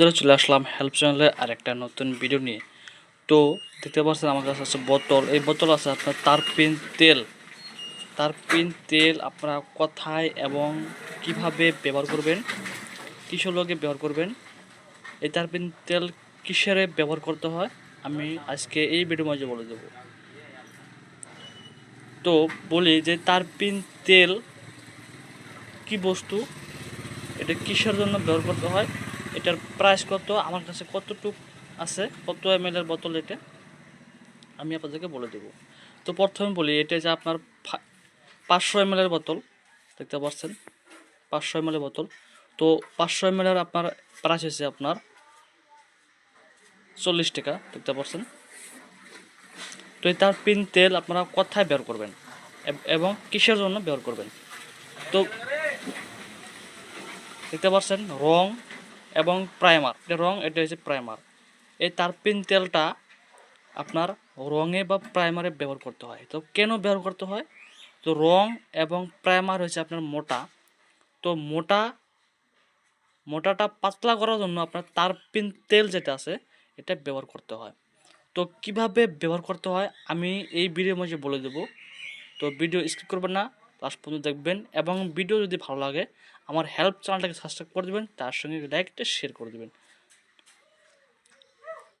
ধরে চলে আসলাম হেল্প চ্যানেলে আরেকটা নতুন ভিডিও নিয়ে। তো দেখতে পাচ্ছেন আমার কাছে আছে বোতল। এই বোতল আছে আপনার তারপিন তেল। তারপিন তেল আপনারা কোথায় এবং কীভাবে ব্যবহার করবেন, কিসের লগে ব্যবহার করবেন, এই তারপিন তেল কিসের ব্যবহার করতে হয়, আমি আজকে এই ভিডিওর মাঝে বলে দেবো। তো বলি যে তারপিন তেল কি বস্তু, এটা কিসের জন্য ব্যবহার করতে হয় এটার প্রাইস কত? আমার কাছে কতটুক আছে? কত এম এল এর বোতল এটা? আমি আপনাদেরকে বলে দেবো। তো প্রথমে বলি, এটা যে আপনার পাঁচশো এম এল এর বোতল, দেখতে পাচ্ছেন? পাঁচশো এম এর বোতল। তো পাঁচশো এম এর আপনার প্রাইস হয়েছে আপনার চল্লিশ টাকা, দেখতে পাচ্ছেন? তো এই তার পিন তেল আপনারা কোথায় ব্যবহার করবেন? এবং কিসের জন্য ব্যবহার করবেন? তো দেখতে পাচ্ছেন, রং এবং প্রাইমার। এটা রং, এটা হচ্ছে প্রাইমার। এই তারপিন তেলটা আপনার রঙে বা প্রাইমারে ব্যবহার করতে হয়। তো কেন ব্যবহার করতে হয়? তো রং এবং প্রাইমার হচ্ছে আপনার মোটা। তো মোটা, মোটাটা পাতলা করার জন্য আপনার তারপিন তেল যেটা আছে, এটা ব্যবহার করতে হয়। তো কীভাবে ব্যবহার করতে হয়? আমি এই ভিডিওর মধ্যে বলে দেবো। তো ভিডিও স্কিপ করবেন না। লাস্ট পর্যন্ত দেখবেন এবং ভিডিও যদি ভালো লাগে, আমার হেল্প চ্যানেলটাকে সাবস্ক্রাইব করে দেবেন, তার সঙ্গে লাইকটা শেয়ার করে দেবেন।